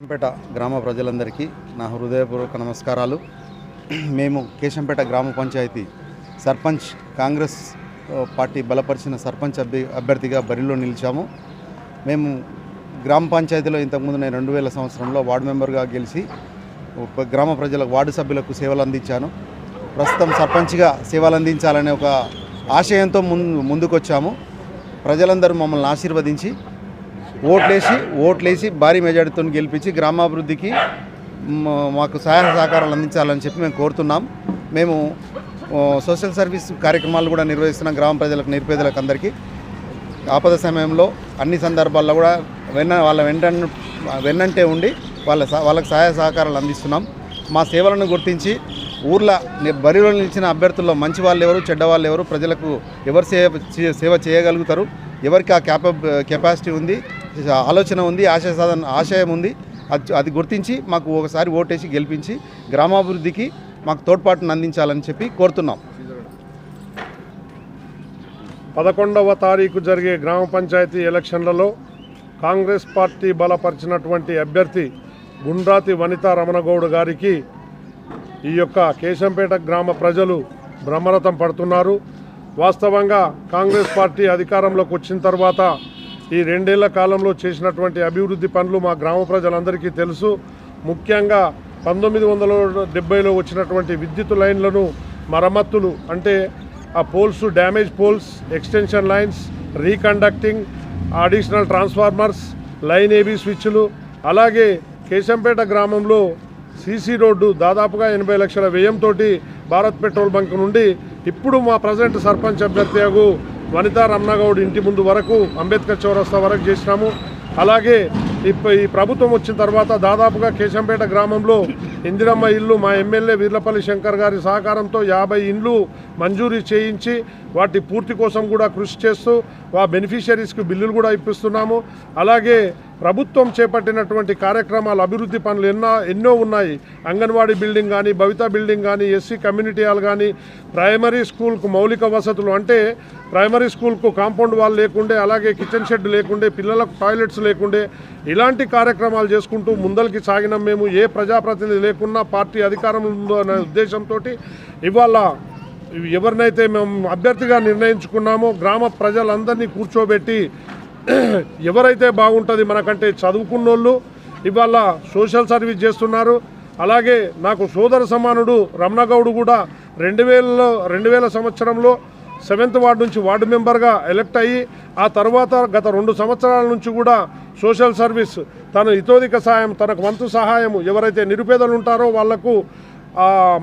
కేశంపేట గ్రామ ప్రజలందరికీ నా హృదయపూర్వక నమస్కారాలు. మేము కేశంపేట గ్రామ పంచాయతీ సర్పంచ్ కాంగ్రెస్ పార్టీ బలపరిచిన సర్పంచ్ అభ్య అభ్యర్థిగా బరిలో నిలిచాము. మేము గ్రామ పంచాయతీలో ఇంతకుముందు నేను రెండు వేల సంవత్సరంలో వార్డు మెంబర్గా గెలిచి గ్రామ ప్రజలకు వార్డు సభ్యులకు సేవలు అందించాను. ప్రస్తుతం సర్పంచ్గా సేవలు అందించాలనే ఒక ఆశయంతో ముందు ముందుకొచ్చాము. ప్రజలందరూ మమ్మల్ని ఆశీర్వదించి ఓట్లేసి ఓట్లేసి భారీ మెజార్టీతో గెలిపించి గ్రామాభివృద్ధికి మాకు సహాయ సహకారాలు అందించాలని చెప్పి మేము కోరుతున్నాం. మేము సోషల్ సర్వీస్ కార్యక్రమాలు కూడా నిర్వహిస్తున్నాం గ్రామ ప్రజలకు నిరుపేదలకు అందరికీ. ఆపద సమయంలో అన్ని సందర్భాల్లో కూడా వెన్న వాళ్ళ వెంట వెన్నంటే ఉండి వాళ్ళ సహ- వాళ్ళకి సహాయ సహకారాలు అందిస్తున్నాం. మా సేవలను గుర్తించి ఊర్లో బరిలో నిలిచిన అభ్యర్థుల్లో మంచి వాళ్ళు ఎవరు చెడ్డ వాళ్ళు ఎవరు ప్రజలకు ఎవరు సేవ సేవ చేయగలుగుతారు? ఎవరికి ఆ క్యాప కెపాసిటీ ఉంది? ఆలోచన ఉంది ఆశయ సాధన ఆశయం ఉంది. అది అది గుర్తించి మాకు ఒకసారి ఓటేసి గెలిపించి గ్రామాభివృద్ధికి మాకు తోడ్పాటును అందించాలని చెప్పి కోరుతున్నాం. పదకొండవ తారీఖు జరిగే గ్రామ పంచాయతీ ఎలక్షన్లలో కాంగ్రెస్ పార్టీ బలపరిచినటువంటి అభ్యర్థి గుండ్రాతి వనితా రమణగౌడ్ గారికి ఈ యొక్క కేశంపేట గ్రామ ప్రజలు బ్రహ్మరథం పడుతున్నారు. వాస్తవంగా కాంగ్రెస్ పార్టీ అధికారంలోకి వచ్చిన తర్వాత ఈ రెండేళ్ళ కాలంలో చేసినటువంటి అభివృద్ధి పనులు మా గ్రామ ప్రజలందరికీ తెలుసు. ముఖ్యంగా పంతొమ్మిది వందల డెబ్బైలో వచ్చినటువంటి విద్యుత్ లైన్లను మరమ్మతులు అంటే ఆ poles damage poles extension lines reconducting additional transformers line AB స్విచ్లు అలాగే కేశంపేట గ్రామంలో సీసీ రోడ్డు దాదాపుగా ఎనభై లక్షల వ్యయంతో భారత్ పెట్రోల్ బంక్ నుండి ఇప్పుడు మా ప్రజెంట్ సర్పంచ్ అభ్యర్థి వనితా రమణగౌడ్ ఇంటి ముందు వరకు అంబేద్కర్ చౌరస్తా వరకు చేసినాము. అలాగే ఇప్ప ఈ ప్రభుత్వం వచ్చిన తర్వాత దాదాపుగా కేశంపేట గ్రామంలో ఇందిరమ్మ ఇల్లు మా ఎమ్మెల్యే వీర్లపల్లి శంకర్ గారి సహకారంతో యాభై ఇండ్లు మంజూరీ చేయించి వాటి పూర్తి కోసం కూడా కృషి చేస్తూ ఆ బెనిఫిషరీస్కి బిల్లులు కూడా ఇప్పిస్తున్నాము. అలాగే ప్రభుత్వం చేపట్టినటువంటి కార్యక్రమాలు అభివృద్ధి పనులు ఎన్నో ఎన్నో ఉన్నాయి. అంగన్వాడీ బిల్డింగ్ కానీ భవిత బిల్డింగ్ కానీ ఎస్సీ కమ్యూనిటీ హాల్ కానీ ప్రైమరీ స్కూల్కు మౌలిక వసతులు అంటే ప్రైమరీ స్కూల్కు కాంపౌండ్ వాల్ లేకుండే అలాగే కిచెన్ షెడ్ లేకుండే పిల్లలకు టాయిలెట్స్ లేకుండే ఇలాంటి కార్యక్రమాలు చేసుకుంటూ ముందరికి సాగినాం మేము. ఏ ప్రజాప్రతినిధి లేకున్నా పార్టీ అధికారంలో ఉందో అనే ఉద్దేశంతో ఇవాళ ఎవరినైతే మేము అభ్యర్థిగా నిర్ణయించుకున్నామో గ్రామ ప్రజలందరినీ కూర్చోబెట్టి ఎవరైతే బాగుంటుంది మనకంటే చదువుకున్నోళ్ళు ఇవాళ సోషల్ సర్వీస్ చేస్తున్నారు. అలాగే నాకు సోదర సమానుడు రమణగౌడ్ కూడా రెండు వేలలో రెండు వేల సంవత్సరంలో సెవెంత్ వార్డు నుంచి వార్డు మెంబర్గా ఎలక్ట్ అయ్యి ఆ తర్వాత గత రెండు సంవత్సరాల నుంచి కూడా సోషల్ సర్వీస్ తన ఇతోదిక సహాయం తనకు వంతు సహాయం ఎవరైతే నిరుపేదలు ఉంటారో వాళ్ళకు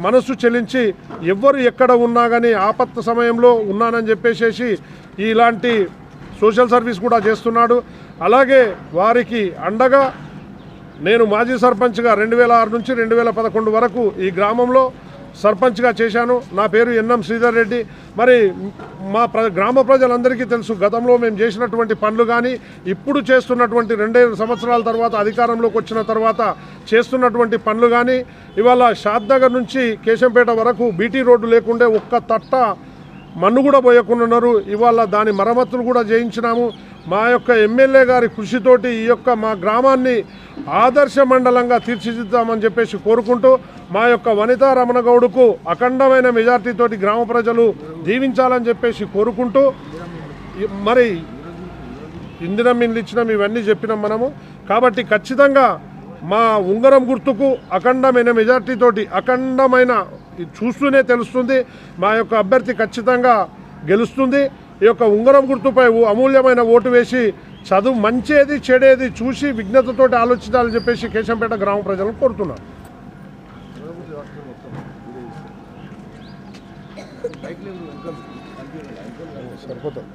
మనస్సు చెల్లించి ఎవ్వరు ఎక్కడ ఉన్నా కానీ ఆపత్త సమయంలో ఉన్నానని చెప్పేసేసి ఇలాంటి సోషల్ సర్వీస్ కూడా చేస్తున్నాడు. అలాగే వారికి అండగా నేను మాజీ సర్పంచ్గా రెండు వేల ఆరు నుంచి రెండు వేల పదకొండు వరకు ఈ గ్రామంలో సర్పంచ్గా చేశాను. నా పేరు ఎన్ఎం శ్రీధర్ రెడ్డి. మరి మా ప్ర గ్రామ ప్రజలందరికీ తెలుసు గతంలో మేము చేసినటువంటి పనులు కానీ ఇప్పుడు చేస్తున్నటువంటి రెండే సంవత్సరాల తర్వాత అధికారంలోకి వచ్చిన తర్వాత చేస్తున్నటువంటి పనులు కానీ ఇవాళ షాద్ నగర్ నుంచి కేశంపేట వరకు బీటీ రోడ్డు లేకుండే ఒక్క తట్ట మన్ను కూడా పోయకున్నారు ఇవాళ దాని మరమ్మతులు కూడా చేయించినాము. మా యొక్క ఎమ్మెల్యే గారి కృషితోటి ఈ యొక్క మా గ్రామాన్ని ఆదర్శ మండలంగా తీర్చిదిద్దామని చెప్పేసి కోరుకుంటూ మా యొక్క వనితా రమణగౌడుకు అఖండమైన మెజార్టీతోటి గ్రామ ప్రజలు జీవించాలని చెప్పేసి కోరుకుంటూ మరి ఇందిరం ఇల్లు ఇచ్చినాం ఇవన్నీ చెప్పినాం మనము. కాబట్టి ఖచ్చితంగా మా ఉంగరం గుర్తుకు అఖండమైన మెజార్టీతోటి అఖండమైన చూస్తూనే తెలుస్తుంది. మా యొక్క అభ్యర్థి ఖచ్చితంగా గెలుస్తుంది. ఈ యొక్క ఉంగరం గుర్తుపై ఓ అమూల్యమైన ఓటు వేసి చదువు మంచేది చెడేది చూసి విఘ్నతతోటి ఆలోచించాలని చెప్పేసి కేశంపేట గ్రామ ప్రజలను కోరుతున్నాను సరిపోతుంది